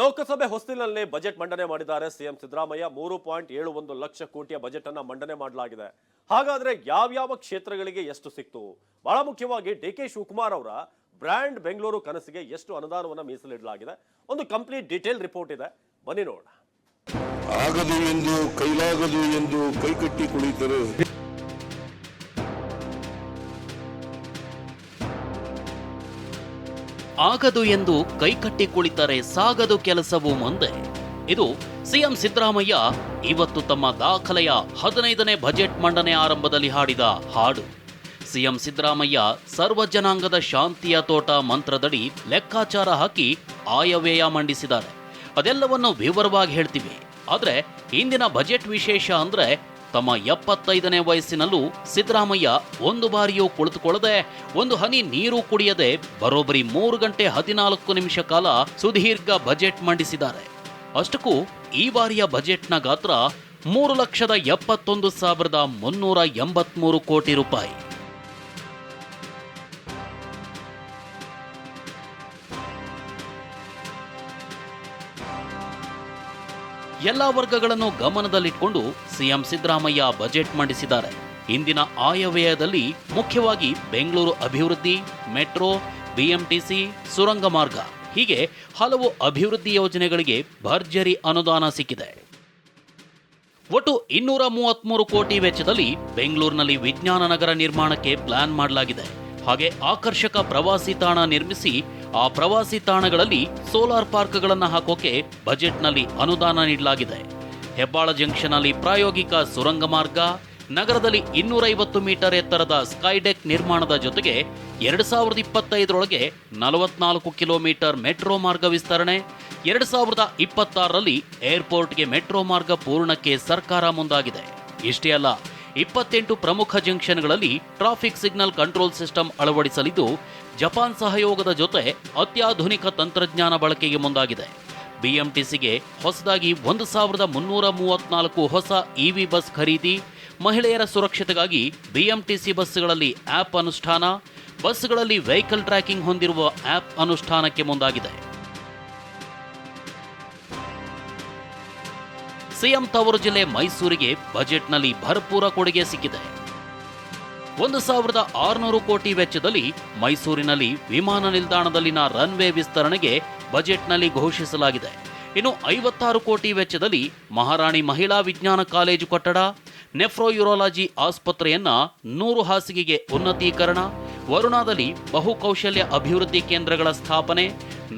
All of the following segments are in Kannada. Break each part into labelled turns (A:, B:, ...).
A: ಲೋಕಸಭೆ ಹೊಸ್ತಿಲಲ್ಲಿ ಬಜೆಟ್ ಮಂಡನೆ ಮಾಡಿದ್ದಾರೆ ಸಿಎಂ ಸಿದ್ದರಾಮಯ್ಯ. ಮೂರು ಪಾಯಿಂಟ್ ಏಳು ಒಂದು ಲಕ್ಷ ಕೋಟಿಯ ಬಜೆಟ್ ಅನ್ನ ಮಂಡನೆ ಮಾಡಲಾಗಿದೆ. ಹಾಗಾದ್ರೆ ಯಾವ್ಯಾವ ಕ್ಷೇತ್ರಗಳಿಗೆ ಎಷ್ಟು ಸಿಕ್ತು? ಬಹಳ ಮುಖ್ಯವಾಗಿ ಡಿ ಕೆ ಶಿವಕುಮಾರ್ ಅವರ ಬ್ರ್ಯಾಂಡ್ ಬೆಂಗಳೂರು ಕನಸಿಗೆ ಎಷ್ಟು ಅನುದಾನವನ್ನು ಮೀಸಲಿಡಲಾಗಿದೆ. ಒಂದು ಕಂಪ್ಲೀಟ್ ಡೀಟೇಲ್ ರಿಪೋರ್ಟ್ ಇದೆ. ಬನ್ನಿ ನೋಡೋಣ.
B: ಆಗದು ಎಂದು, ಕೈಲಾಗದು ಎಂದು ಕೈಕಟ್ಟಿ ಕುಳಿತರೆ.
C: ಆಗದು ಎಂದು ಕೈಕಟ್ಟಿ ಕುಳಿತರೆ ಸಾಗದು ಕೆಲಸವು ಮುಂದೆ. ಇದು ಸಿಎಂ ಸಿದ್ದರಾಮಯ್ಯ ಇವತ್ತು ತಮ್ಮ ದಾಖಲೆಯ ಹದಿನೈದನೇ ಬಜೆಟ್ ಮಂಡನೆ ಆರಂಭದಲ್ಲಿ ಹಾಡಿದ ಹಾಡು. ಸಿಎಂ ಸಿದ್ದರಾಮಯ್ಯ ಸರ್ವ ಜನಾಂಗದ ಶಾಂತಿಯ ತೋಟ ಮಂತ್ರದಡಿ ಲೆಕ್ಕಾಚಾರ ಹಾಕಿ ಆಯವ್ಯಯ ಮಂಡಿಸಿದ್ದಾರೆ. ಅದೆಲ್ಲವನ್ನು ವಿವರವಾಗಿ ಹೇಳ್ತೀವಿ. ಆದರೆ ಇಂದಿನ ಬಜೆಟ್ ವಿಶೇಷ ಅಂದ್ರೆ ತಮ್ಮ ಎಪ್ಪತ್ತೈದನೇ ವಯಸ್ಸಿನಲ್ಲೂ ಸಿದ್ದರಾಮಯ್ಯ ಒಂದು ಬಾರಿಯೂ ಕುಳಿತುಕೊಳ್ಳದೆ, ಒಂದು ಹನಿ ನೀರು ಕುಡಿಯದೆ ಬರೋಬ್ಬರಿ ಮೂರು ಗಂಟೆ ಹದಿನಾಲ್ಕು ನಿಮಿಷ ಕಾಲ ಸುದೀರ್ಘ ಬಜೆಟ್ ಮಂಡಿಸಿದ್ದಾರೆ. ಅಷ್ಟಕ್ಕೂ ಈ ಬಾರಿಯ ಬಜೆಟ್ನ ಗಾತ್ರ ಮೂರು ಲಕ್ಷದ ಎಪ್ಪತ್ತೊಂದು ಸಾವಿರದ ಮುನ್ನೂರ ಎಂಬತ್ಮೂರು ಕೋಟಿ ರೂಪಾಯಿ. ಎಲ್ಲ ವರ್ಗಗಳನ್ನು ಗಮನದಲ್ಲಿಟ್ಟುಕೊಂಡು ಸಿಎಂ ಸಿದ್ದರಾಮಯ್ಯ ಬಜೆಟ್ ಮಂಡಿಸಿದ್ದಾರೆ. ಇಂದಿನ ಆಯವ್ಯಯದಲ್ಲಿ ಮುಖ್ಯವಾಗಿ ಬೆಂಗಳೂರು ಅಭಿವೃದ್ಧಿ, ಮೆಟ್ರೋ, ಬಿಎಂಟಿಸಿ ಸುರಂಗ ಮಾರ್ಗ ಹೀಗೆ ಹಲವು ಅಭಿವೃದ್ಧಿ ಯೋಜನೆಗಳಿಗೆ ಭರ್ಜರಿ ಅನುದಾನ ಸಿಕ್ಕಿದೆ. ಒಟ್ಟು ಇನ್ನೂರ ಮೂವತ್ಮೂರು ಕೋಟಿ ವೆಚ್ಚದಲ್ಲಿ ಬೆಂಗಳೂರಿನಲ್ಲಿ ವಿಜ್ಞಾನ ನಗರ ನಿರ್ಮಾಣಕ್ಕೆ ಪ್ಲಾನ್ ಮಾಡಲಾಗಿದೆ. ಹಾಗೆ ಆಕರ್ಷಕ ಪ್ರವಾಸಿ ತಾಣ ನಿರ್ಮಿಸಿ ಆ ಪ್ರವಾಸಿ ತಾಣಗಳಲ್ಲಿ ಸೋಲಾರ್ ಪಾರ್ಕ್ಗಳನ್ನು ಹಾಕೋಕೆ ಬಜೆಟ್ನಲ್ಲಿ ಅನುದಾನ ನೀಡಲಾಗಿದೆ. ಹೆಬ್ಬಾಳ ಜಂಕ್ಷನ್ನಲ್ಲಿ ಪ್ರಾಯೋಗಿಕ ಸುರಂಗ ಮಾರ್ಗ, ನಗರದಲ್ಲಿ ಇನ್ನೂರೈವತ್ತು ಮೀಟರ್ ಎತ್ತರದ ಸ್ಕೈಡೆಕ್ ನಿರ್ಮಾಣದ ಜೊತೆಗೆ ಎರಡು ಸಾವಿರದ ಇಪ್ಪತ್ತೈದರೊಳಗೆ ನಲವತ್ನಾಲ್ಕು ಕಿಲೋಮೀಟರ್ ಮೆಟ್ರೋ ಮಾರ್ಗ ವಿಸ್ತರಣೆ, ಎರಡು ಸಾವಿರದ ಇಪ್ಪತ್ತಾರರಲ್ಲಿ ಏರ್ಪೋರ್ಟ್ಗೆ ಮೆಟ್ರೋ ಮಾರ್ಗ ಪೂರ್ಣಕ್ಕೆ ಸರ್ಕಾರ ಮುಂದಾಗಿದೆ. ಇಷ್ಟೇ ಅಲ್ಲ, ಇಪ್ಪತ್ತೆಂಟು ಪ್ರಮುಖ ಜಂಕ್ಷನ್ಗಳಲ್ಲಿ ಟ್ರಾಫಿಕ್ ಸಿಗ್ನಲ್ ಕಂಟ್ರೋಲ್ ಸಿಸ್ಟಮ್ ಅಳವಡಿಸಲಿದ್ದು ಜಪಾನ್ ಸಹಯೋಗದ ಜೊತೆ ಅತ್ಯಾಧುನಿಕ ತಂತ್ರಜ್ಞಾನ ಬಳಕೆಗೆ ಮುಂದಾಗಿದೆ. ಬಿಎಂಟಿಸಿಗೆ ಹೊಸದಾಗಿ ಒಂದು ಸಾವಿರದ ಮುನ್ನೂರ ಮೂವತ್ನಾಲ್ಕು ಹೊಸ ಇವಿ ಬಸ್ ಖರೀದಿ, ಮಹಿಳೆಯರ ಸುರಕ್ಷತೆಗಾಗಿ ಬಿಎಂಟಿಸಿ ಬಸ್ಗಳಲ್ಲಿ ಆ್ಯಪ್ ಅನುಷ್ಠಾನ ಬಸ್ಗಳಲ್ಲಿ ವೆಹಿಕಲ್ ಟ್ರ್ಯಾಕಿಂಗ್ ಹೊಂದಿರುವ ಆ್ಯಪ್ ಅನುಷ್ಠಾನಕ್ಕೆ ಮುಂದಾಗಿದೆ. ಸಿಎಂ ತವರು ಜಿಲ್ಲೆ ಮೈಸೂರಿಗೆ ಬಜೆಟ್ನಲ್ಲಿ ಭರ್ಪೂರ ಕೊಡುಗೆ ಸಿಕ್ಕಿದೆ. ಒಂದು ಸಾವಿರದ ಆರುನೂರು ಕೋಟಿ ವೆಚ್ಚದಲ್ಲಿ ಮೈಸೂರಿನಲ್ಲಿ ವಿಮಾನ ನಿಲ್ದಾಣದಲ್ಲಿನ ರನ್ವೇ ವಿಸ್ತರಣೆಗೆ ಬಜೆಟ್ನಲ್ಲಿ ಘೋಷಿಸಲಾಗಿದೆ. ಇನ್ನು ಐವತ್ತಾರು ಕೋಟಿ ವೆಚ್ಚದಲ್ಲಿ ಮಹಾರಾಣಿ ಮಹಿಳಾ ವಿಜ್ಞಾನ ಕಾಲೇಜು ಕಟ್ಟಡ, ನೆಫ್ರೋಯುರಾಲಜಿ ಆಸ್ಪತ್ರೆಯನ್ನ ನೂರು ಹಾಸಿಗೆಗೆ ಉನ್ನತೀಕರಣ, ವರುಣಾದಲ್ಲಿ ಬಹುಕೌಶಲ್ಯ ಅಭಿವೃದ್ಧಿ ಕೇಂದ್ರಗಳ ಸ್ಥಾಪನೆ,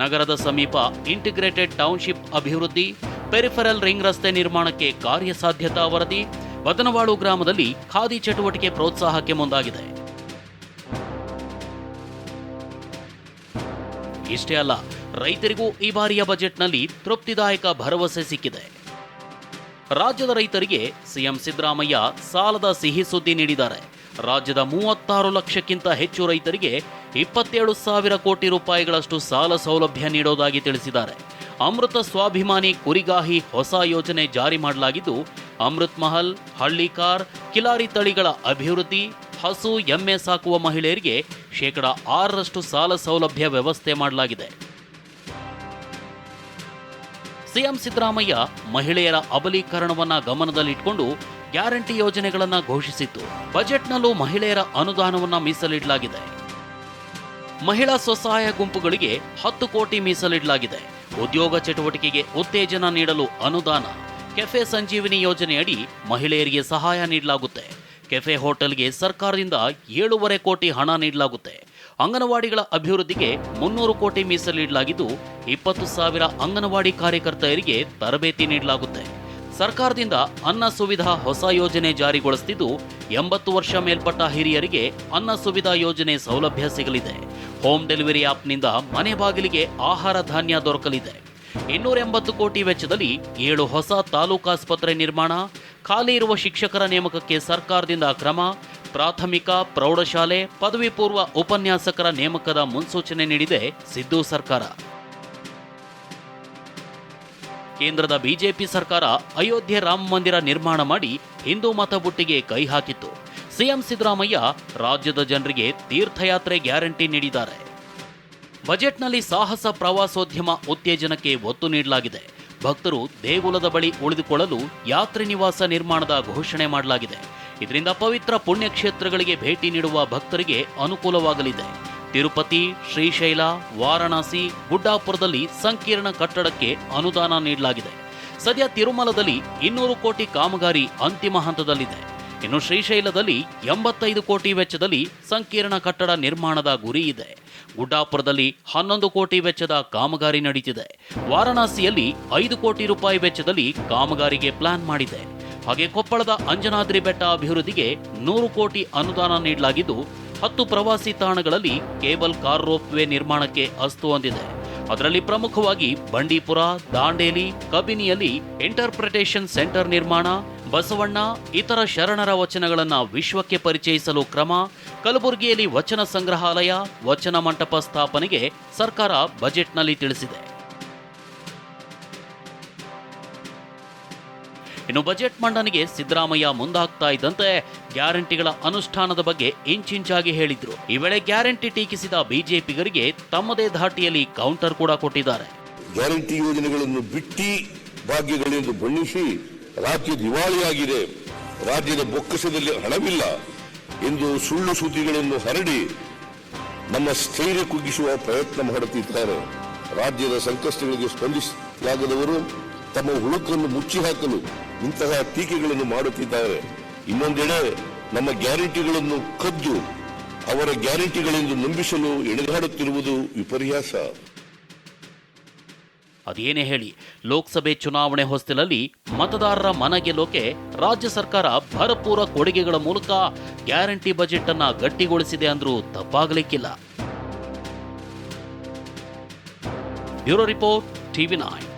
C: ನಗರದ ಸಮೀಪ ಇಂಟಿಗ್ರೇಟೆಡ್ ಟೌನ್ಶಿಪ್ ಅಭಿವೃದ್ಧಿ, ಪೆರಿಫೆರಲ್ ರಿಂಗ್ ರಸ್ತೆ ನಿರ್ಮಾಣಕ್ಕೆ ಕಾರ್ಯಸಾಧ್ಯತಾ ವರದಿ ಬದನವಾಳು ಗ್ರಾಮದಲ್ಲಿ ಖಾದಿ ಚಟುವಟಿಕೆ ಪ್ರೋತ್ಸಾಹಕ್ಕೆ ಮುಂದಾಗಿದೆ. ಇಷ್ಟೇ ಅಲ್ಲ, ರೈತರಿಗೂ ಈ ಬಾರಿಯ ಬಜೆಟ್ನಲ್ಲಿ ತೃಪ್ತಿದಾಯಕ ಭರವಸೆ ಸಿಕ್ಕಿದೆ. ರಾಜ್ಯದ ರೈತರಿಗೆ ಸಿಎಂ ಸಿದ್ದರಾಮಯ್ಯ ಸಾಲದ ಸಿಹಿ ಸುದ್ದಿ ನೀಡಿದ್ದಾರೆ. ರಾಜ್ಯದ ಮೂವತ್ತಾರು ಲಕ್ಷಕ್ಕಿಂತ ಹೆಚ್ಚು ರೈತರಿಗೆ ಇಪ್ಪತ್ತೇಳು ಸಾವಿರ ಕೋಟಿ ರೂಪಾಯಿಗಳಷ್ಟು ಸಾಲ ಸೌಲಭ್ಯ ನೀಡೋದಾಗಿ ತಿಳಿಸಿದ್ದಾರೆ. ಅಮೃತ ಸ್ವಾಭಿಮಾನಿ ಕುರಿಗಾಹಿ ಹೊಸ ಯೋಜನೆ ಜಾರಿ ಮಾಡಲಾಗಿದ್ದು ಅಮೃತ್ ಮಹಲ್ ಹಳ್ಳಿಕಾರ್ ಕಿಲಾರಿ ತಳಿಗಳ ಅಭಿವೃದ್ಧಿ, ಹಸು, ಎಮ್ಮೆ ಸಾಕುವ ಮಹಿಳೆಯರಿಗೆ ಶೇಕಡ ಆರರಷ್ಟು ಸಾಲ ಸೌಲಭ್ಯ ವ್ಯವಸ್ಥೆ ಮಾಡಲಾಗಿದೆ. ಸಿಎಂ ಸಿದ್ದರಾಮಯ್ಯ ಮಹಿಳೆಯರ ಅಬಲೀಕರಣವನ್ನ ಗಮನದಲ್ಲಿಟ್ಟುಕೊಂಡು ಗ್ಯಾರಂಟಿ ಯೋಜನೆಗಳನ್ನು ಘೋಷಿಸಿತ್ತು. ಬಜೆಟ್ನಲ್ಲೂ ಮಹಿಳೆಯರ ಅನುದಾನವನ್ನು ಮೀಸಲಿಡಲಾಗಿದೆ. ಮಹಿಳಾ ಸ್ವಸಹಾಯ ಗುಂಪುಗಳಿಗೆ ಹತ್ತು ಕೋಟಿ ಮೀಸಲಿಡಲಾಗಿದೆ. ಉದ್ಯೋಗ ಚಟುವಟಿಕೆಗೆ ಉತ್ತೇಜನ ನೀಡಲು ಅನುದಾನ. ಕೆಫೆ ಸಂಜೀವಿನಿ ಯೋಜನೆಯಡಿ ಮಹಿಳೆಯರಿಗೆ ಸಹಾಯ ನೀಡಲಾಗುತ್ತೆ. ಕೆಫೆ ಹೋಟೆಲ್ಗೆ ಸರ್ಕಾರದಿಂದ ಏಳೂವರೆ ಕೋಟಿ ಹಣ ನೀಡಲಾಗುತ್ತೆ. ಅಂಗನವಾಡಿಗಳ ಅಭಿವೃದ್ಧಿಗೆ ಮುನ್ನೂರು ಕೋಟಿ ಮೀಸಲಿಡಲಾಗಿದ್ದು, ಇಪ್ಪತ್ತು ಸಾವಿರ ಅಂಗನವಾಡಿ ಕಾರ್ಯಕರ್ತೆಯರಿಗೆ ತರಬೇತಿ ನೀಡಲಾಗುತ್ತೆ. ಸರ್ಕಾರದಿಂದ ಅನ್ನ ಸುವಿಧಾ ಹೊಸ ಯೋಜನೆ ಜಾರಿಗೊಳಿಸುತ್ತಿದ್ದು ಎಂಬತ್ತು ವರ್ಷ ಮೇಲ್ಪಟ್ಟ ಹಿರಿಯರಿಗೆ ಅನ್ನ ಸುವಿಧಾ ಯೋಜನೆ ಸೌಲಭ್ಯ ಸಿಗಲಿದೆ. ಹೋಮ್ ಡೆಲಿವರಿ ಆಪ್ನಿಂದ ಮನೆ ಬಾಗಿಲಿಗೆ ಆಹಾರ ಧಾನ್ಯ ದೊರಕಲಿದೆ. ಇನ್ನೂರ ಎಂಬತ್ತು ಕೋಟಿ ವೆಚ್ಚದಲ್ಲಿ ಏಳು ಹೊಸ ತಾಲೂಕಾಸ್ಪತ್ರೆ ನಿರ್ಮಾಣ, ಖಾಲಿ ಇರುವ ಶಿಕ್ಷಕರ ನೇಮಕಕ್ಕೆ ಸರ್ಕಾರದಿಂದ ಕ್ರಮ, ಪ್ರಾಥಮಿಕ, ಪ್ರೌಢಶಾಲೆ, ಪದವಿ ಪೂರ್ವ ಉಪನ್ಯಾಸಕರ ನೇಮಕದ ಮುನ್ಸೂಚನೆ ನೀಡಿದೆ ಸಿದ್ದು ಸರ್ಕಾರ. ಕೇಂದ್ರದ ಬಿಜೆಪಿ ಸರ್ಕಾರ ಅಯೋಧ್ಯೆ ರಾಮ ಮಂದಿರ ನಿರ್ಮಾಣ ಮಾಡಿ ಹಿಂದೂ ಮತಬುಟ್ಟಿಗೆ ಕೈ ಹಾಕಿತ್ತು. ಸಿಎಂ ಸಿದ್ದರಾಮಯ್ಯ ರಾಜ್ಯದ ಜನರಿಗೆ ತೀರ್ಥಯಾತ್ರೆ ಗ್ಯಾರಂಟಿ ನೀಡಿದ್ದಾರೆ. ಬಜೆಟ್ನಲ್ಲಿ ಸಾಹಸ ಪ್ರವಾಸೋದ್ಯಮ ಉತ್ತೇಜನಕ್ಕೆ ಒತ್ತು ನೀಡಲಾಗಿದೆ. ಭಕ್ತರು ದೇಗುಲದ ಬಳಿ ಉಳಿದುಕೊಳ್ಳಲು ಯಾತ್ರಿ ನಿವಾಸ ನಿರ್ಮಾಣದ ಘೋಷಣೆ ಮಾಡಲಾಗಿದೆ. ಇದರಿಂದ ಪವಿತ್ರ ಪುಣ್ಯಕ್ಷೇತ್ರಗಳಿಗೆ ಭೇಟಿ ನೀಡುವ ಭಕ್ತರಿಗೆ ಅನುಕೂಲವಾಗಲಿದೆ. ತಿರುಪತಿ, ಶ್ರೀಶೈಲ, ವಾರಣಾಸಿ, ಗುಡ್ಡಾಪುರದಲ್ಲಿ ಸಂಕೀರ್ಣ ಕಟ್ಟಡಕ್ಕೆ ಅನುದಾನ ನೀಡಲಾಗಿದೆ. ಸದ್ಯ ತಿರುಮಲದಲ್ಲಿ ಇನ್ನೂರು ಕೋಟಿ ಕಾಮಗಾರಿ ಅಂತಿಮ ಹಂತದಲ್ಲಿದೆ. ಇನ್ನು ಶ್ರೀಶೈಲದಲ್ಲಿ ಎಂಬತ್ತೈದು ಕೋಟಿ ವೆಚ್ಚದಲ್ಲಿ ಸಂಕೀರ್ಣ ಕಟ್ಟಡ ನಿರ್ಮಾಣದ ಗುರಿ ಇದೆ. ಗುಡ್ಡಾಪುರದಲ್ಲಿ ಹನ್ನೊಂದು ಕೋಟಿ ವೆಚ್ಚದ ಕಾಮಗಾರಿ ನಡೀತಿದೆ. ವಾರಣಾಸಿಯಲ್ಲಿ ಐದು ಕೋಟಿ ರೂಪಾಯಿ ವೆಚ್ಚದಲ್ಲಿ ಕಾಮಗಾರಿಗೆ ಪ್ಲಾನ್ ಮಾಡಿದೆ. ಹಾಗೆ ಕೊಪ್ಪಳದ ಅಂಜನಾದ್ರಿ ಬೆಟ್ಟ ಅಭಿವೃದ್ಧಿಗೆ ನೂರು ಕೋಟಿ ಅನುದಾನ ನೀಡಲಾಗಿದ್ದು, ಹತ್ತು ಪ್ರವಾಸಿ ತಾಣಗಳಲ್ಲಿ ಕೇಬಲ್ ಕಾರ್ ರೋಪ್ ವೇ ನಿರ್ಮಾಣಕ್ಕೆ ಅಸ್ತು ಹೊಂದಿದೆ. ಅದರಲ್ಲಿ ಪ್ರಮುಖವಾಗಿ ಬಂಡೀಪುರ, ದಾಂಡೇಲಿ, ಕಬಿನಿಯಲ್ಲಿ ಇಂಟರ್ಪ್ರಿಟೇಷನ್ ಸೆಂಟರ್ ನಿರ್ಮಾಣ ಬಸವಣ್ಣ, ಇತರ ಶರಣರ ವಚನಗಳನ್ನು ವಿಶ್ವಕ್ಕೆ ಪರಿಚಯಿಸಲು ಕ್ರಮ, ಕಲಬುರಗಿಯಲ್ಲಿ ವಚನ ಸಂಗ್ರಹಾಲಯ, ವಚನ ಮಂಟಪ ಸ್ಥಾಪನೆಗೆ ಸರ್ಕಾರ ಬಜೆಟ್ನಲ್ಲಿ ತಿಳಿಸಿದೆ. ಇನ್ನು ಬಜೆಟ್ ಮಂಡನೆಗೆ ಸಿದ್ದರಾಮಯ್ಯ ಮುಂದಾಗ್ತಾ ಇದ್ದಂತೆ ಗ್ಯಾರಂಟಿಗಳ ಅನುಷ್ಠಾನದ ಬಗ್ಗೆ ಇಂಚಿಂಚಾಗಿ ಹೇಳಿದ್ರು. ಈ ವೇಳೆ ಗ್ಯಾರಂಟಿ ಟೀಕಿಸಿದ ಬಿಜೆಪಿಗರಿಗೆ ತಮ್ಮದೇ ಧಾಟಿಯಲ್ಲಿ ಕೌಂಟರ್ ಕೂಡ ಕೊಟ್ಟಿದ್ದಾರೆ.
B: ಗ್ಯಾರಂಟಿ ಯೋಜನೆಗಳನ್ನು ಬಿಟ್ಟಿ ಭಾಗ್ಯಗಳೆಂದು ಬಣ್ಣಿಸಿ ರಾಜ್ಯ ದಿವಾಳಿಯಾಗಿದೆ. ರಾಜ್ಯದ ಬೊಕ್ಕಸದಲ್ಲಿ ಹಣವಿಲ್ಲ. ಎಂದು ಸುಳ್ಳು ಸುದ್ದಿಗಳನ್ನು ಹರಡಿ ನಮ್ಮ ಸ್ಥೈರ್ಯ ಕುಗ್ಗಿಸುವ ಪ್ರಯತ್ನ ಮಾಡುತ್ತಿದ್ದಾರೆ. ರಾಜ್ಯದ ಸಂಕಷ್ಟಗಳಿಗೆ ಸ್ಪಂದಿಸಲಾಗದವರು ತಮ್ಮ ಹುಳುಕನ್ನು ಮುಚ್ಚಿ ಹಾಕಲು ಇಂತಹ ಟೀಕೆಗಳನ್ನು ಮಾಡುತ್ತಿದ್ದಾರೆ. ಇನ್ನೊಂದೆಡೆ ನಮ್ಮ ಗ್ಯಾರಂಟಿಗಳನ್ನು ಕದ್ದು ಅವರ ಗ್ಯಾರಂಟಿಗಳೆಂದು ನಂಬಿಸಲು ಎಣೆಗಾಡುತ್ತಿರುವುದು ವಿಪರ್ಯಾಸ.
C: ಅದೇನೇ ಹೇಳಿ, ಲೋಕಸಭೆ ಚುನಾವಣೆ ಹೊಸ್ತಿಲಲ್ಲಿ ಮತದಾರರ ಮನ ಗೆಲ್ಲೋಕೆ ರಾಜ್ಯ ಸರ್ಕಾರ ಭರಪೂರ ಕೊಡುಗೆಗಳ ಮೂಲಕ ಗ್ಯಾರಂಟಿ ಬಜೆಟ್ ಅನ್ನ ಗಟ್ಟಿಗೊಳಿಸಿದೆ ಅಂದ್ರೂ ತಪ್ಪಾಗಲಿಕ್ಕಿಲ್ಲ. Bureau report, TV nine.